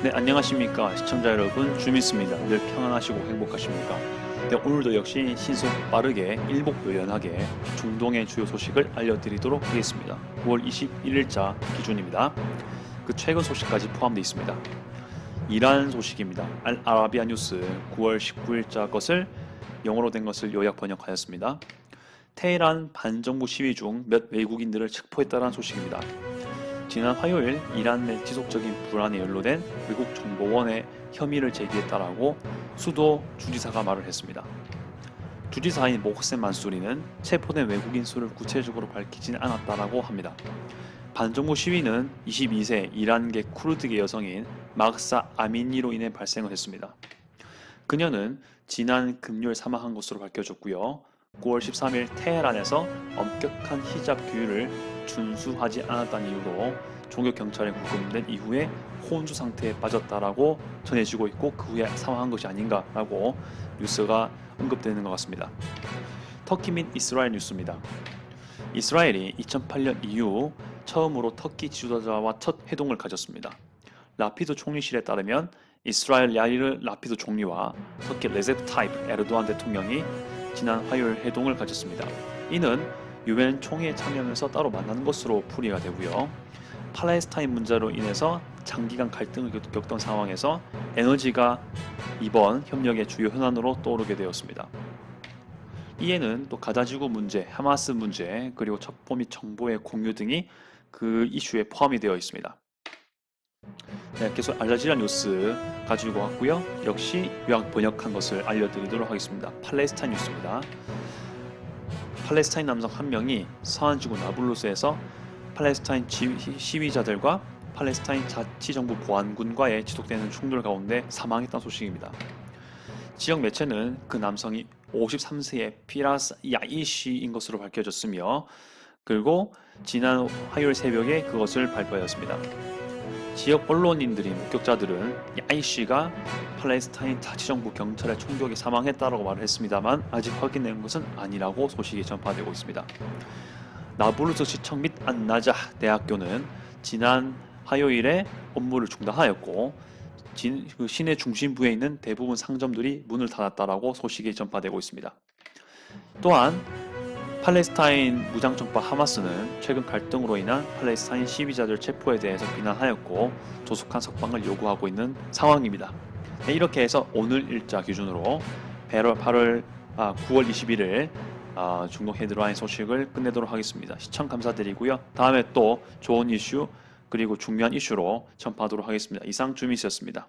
네, 안녕하십니까. 시청자 여러분, 주민수입니다. 늘 평안하시고 행복하십니까? 네, 오늘도 역시 신속 빠르게 일목요연하게 중동의 주요 소식을 알려드리도록 하겠습니다. 9월 21일자 기준입니다. 그 최근 소식까지 포함되어 있습니다. 이란 소식입니다. 알 아라비아 뉴스 9월 19일자 것을 영어로 된 것을 요약 번역하였습니다. 테헤란 반정부 시위 중 몇 외국인들을 체포했다는 소식입니다. 지난 화요일 이란 내 지속적인 불안에 연루된 외국 정보원의 혐의를 제기했다라고 수도 주지사가 말을 했습니다. 주지사인 모흐센 만수리는 체포된 외국인 수를 구체적으로 밝히진 않았다라고 합니다. 반정부 시위는 22세 이란계 쿠르드계 여성인 마흐사 아미니로 인해 발생을 했습니다. 그녀는 지난 금요일 사망한 것으로 밝혀졌고요. 9월 13일 테헤란에서 엄격한 히잡 규율을 준수하지 않았다는 이유로 종교 경찰에 구금된 이후에 혼주 상태에 빠졌다라고 전해지고 있고 그 후에 사망한 것이 아닌가라고 뉴스가 언급되는 것 같습니다. 터키 및 이스라엘 뉴스입니다. 이스라엘이 2008년 이후 처음으로 터키 지도자와 첫 회동을 가졌습니다. 라피드 총리실에 따르면 이스라엘 야이르 라피드 총리와 터키 레제프 타이프 에르도안 대통령이 지난 화요일 회동을 가졌습니다. 이는 유엔 총회에 참여하면서 따로 만나는 것으로 풀이가 되고요. 팔레스타인 문제로 인해서 장기간 갈등을 겪- 겪던 상황에서 에너지가 이번 협력의 주요 현안으로 떠오르게 되었습니다. 이에는 또 가자지구 문제, 하마스 문제, 그리고 첩보 및 정보의 공유 등이 그 이슈에 포함이 되어 있습니다. 네, 계속 알자지라 뉴스 가지고 왔고요. 역시 요약 번역한 것을 알려드리도록 하겠습니다. 팔레스타인 뉴스입니다. 팔레스타인 남성 한 명이 서한지구 나블루스에서 팔레스타인 지- 시위자들과 팔레스타인 자치정부 보안군과의 지속되는 충돌 가운데 사망했다는 소식입니다. 지역 매체는 그 남성이 53세의 피라스 야이시인 것으로 밝혀졌으며 그리고 지난 화요일 새벽에 그것을 발표하였습니다. 지역 언론인들이 목격자들은 야이 씨가 팔레스타인 자치정부 경찰의 총격에 사망했다라고 말을 했습니다만 아직 확인된 것은 아니라고 소식이 전파되고 있습니다. 나블루스 시청 및 안나자 대학교는 지난 화요일에 업무를 중단하였고 진- 그 시내 중심부에 있는 대부분 상점들이 문을 닫았다라고 소식이 전파되고 있습니다. 또한 팔레스타인 무장정파 하마스는 최근 갈등으로 인한 팔레스타인 시위자들 체포에 대해서 비난하였고 조속한 석방을 요구하고 있는 상황입니다. 네, 이렇게 해서 오늘 일자 기준으로 8월, 아, 9월 21일 아, 중동 헤드라인 소식을 끝내도록 하겠습니다. 시청 감사드리고요. 다음에 또 좋은 이슈 그리고 중요한 이슈로 전파하도록 하겠습니다. 이상 주미스였습니다.